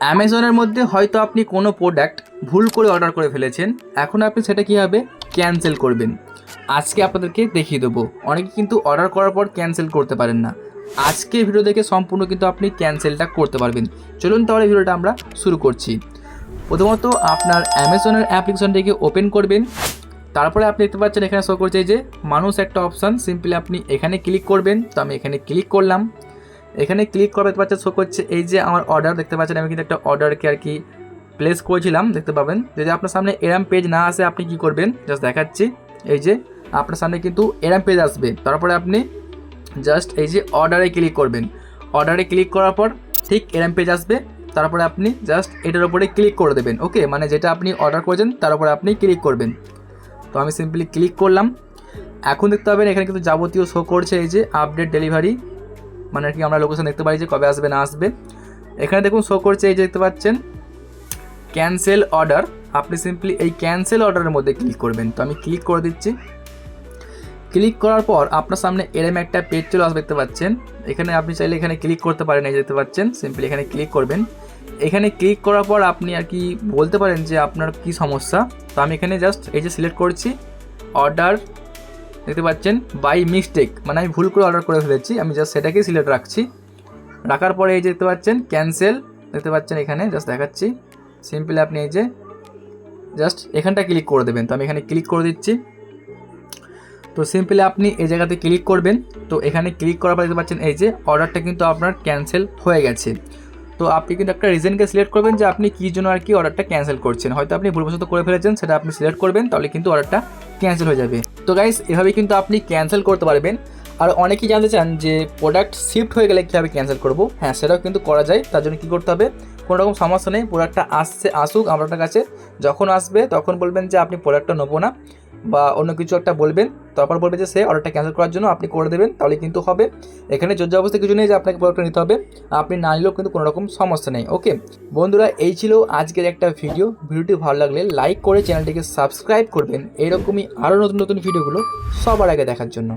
অ্যামাজনের মধ্যে হয়তো আপনি কোনো প্রোডাক্ট ভুল করে অর্ডার করে ফেলেছেন। এখন আপনি সেটা কীভাবে ক্যান্সেল করবেন? আজকে আপনাদেরকে দেখিয়ে দেবো। অনেকে কিন্তু অর্ডার করার পর ক্যান্সেল করতে পারেন না। আজকে ভিডিও দেখে সম্পূর্ণ কিন্তু আপনি ক্যান্সেলটা করতে পারবেন। চলুন তাহলে ভিডিওটা আমরা শুরু করছি। প্রথমত আপনার অ্যামাজনের অ্যাপ্লিকেশনটিকে ওপেন করবেন। তারপরে আপনি দেখতে পাচ্ছেন এখানে শো করছে যে, মানুষ একটা অপশান সিম্পলি আপনি এখানে ক্লিক করবেন। তো আমি এখানে ক্লিক করলাম। এখানে ক্লিক করে, দেখতে পাচ্ছেন শো করছে। এই যে আমার অর্ডার দেখতে পাচ্ছেন, আমি কিন্তু একটা অর্ডারকে আর কি প্লেস করেছিলাম, দেখতে পাবেন। যদি আপনার সামনে এরাম পেজ না আসে, আপনি কি করবেন? জাস্ট দেখাচ্ছি। এই যে আপনার সামনে কিন্তু এরাম পেজ আসবে। তারপরে আপনি জাস্ট এই যে অর্ডারে ক্লিক করবেন। অর্ডারে ক্লিক করার পর ঠিক এরাম পেজ আসবে। তারপরে আপনি জাস্ট এটার উপরে ক্লিক করে দেবেন ওকে মানে যেটা আপনি অর্ডার করেছেন, তার উপরে আপনি ক্লিক করবেন। তো আমি সিম্পলি ক্লিক করলাম। এখন দেখতে পাবেন, এখানে কিন্তু যাবতীয় শো করছে, এই যে আপডেট ডেলিভারি মানে আর কি আমরা লোকেশন দেখতে পারি যে কবে আসবে, না আসবে। এখানে দেখুন শো করছে, এই যে দেখতে পাচ্ছেন ক্যান্সেল অর্ডার আপনি সিম্পলি এই ক্যান্সেল অর্ডারের মধ্যে ক্লিক করবেন। তো আমি ক্লিক করে দিচ্ছি। ক্লিক করার পর আপনার সামনে এরম একটা পেজ চলে আসবে, দেখতে পাচ্ছেন। এখানে আপনি চাইলে এখানে ক্লিক করতে পারেন, এই দেখতে পাচ্ছেন সিম্পলি এখানে ক্লিক করবেন। এখানে ক্লিক করার পর আপনি আর কি বলতে পারেন যে আপনার কি সমস্যা। তো আমি এখানে জাস্ট এই যে সিলেক্ট করছি অর্ডার দেখতে পাচ্ছেন বাই মিস্টেক মানে আমি ভুল করে অর্ডার করে ফেলেছি, আমি জাস্ট সেটাকেই সিলেক্ট রাখছি। রাখার পরে এই যে দেখতে পাচ্ছেন ক্যান্সেল দেখতে পাচ্ছেন এখানে জাস্ট দেখাচ্ছি। সিম্পলি আপনি এই যে জাস্ট এখানটা ক্লিক করে দেবেন। তো আমি এখানে ক্লিক করে দিচ্ছি। তো সিম্পলি আপনি এই জায়গাতে ক্লিক করবেন। তো এখানে ক্লিক করার পর দেখতে পাচ্ছেন, এই যে অর্ডারটা কিন্তু আপনার ক্যান্সেল হয়ে গেছে। তো আপনি কিন্তু একটা রিজনকে সিলেক্ট করবেন যে আপনি কী জন্য আর কি অর্ডারটা ক্যান্সেল করছেন। হয়তো আপনি ভুলবশত করে ফেলেছেন, সেটা আপনি সিলেক্ট করবেন, তাহলে কিন্তু অর্ডারটা ক্যান্সেল হয়ে যাবে। তো গাইস এভাবে কিন্তু আপনি ক্যান্সেল করতে পারবেন। আর অনেকেই জানতে চান যে প্রোডাক্ট শিফট হয়ে গেলে কীভাবে ক্যান্সেল করব? হ্যাঁ সেটাও কিন্তু করা যায়। তার জন্য কী করতে হবে? কোনো রকম সমস্যা নেই প্রোডাক্টটা আসছে, আসুক আপনার কাছে যখন আসবে, তখন বলবেন যে আপনি প্রোডাক্টটা নেব না বা অন্য কিছু একটা বলবেন। তারপর বলবে যে সে অর্ডারটা ক্যান্সেল করার জন্য আপনি করে দেবেন, তাহলে কিন্তু হবে। এখানে জোর অবস্থা কিছু নেই যে, আপনাকে প্রোডাক্টটা নিতে হবে। আপনি না নিলেও কিন্তু কোনো রকম সমস্যা নেই ওকে বন্ধুরা, এই ছিল আজকের একটা ভিডিও ভিডিওটি ভালো লাগলে লাইক করে চ্যানেলটিকে সাবস্ক্রাইব করবেন। এরকমই আরও নতুন নতুন ভিডিওগুলো সবার আগে দেখার জন্য।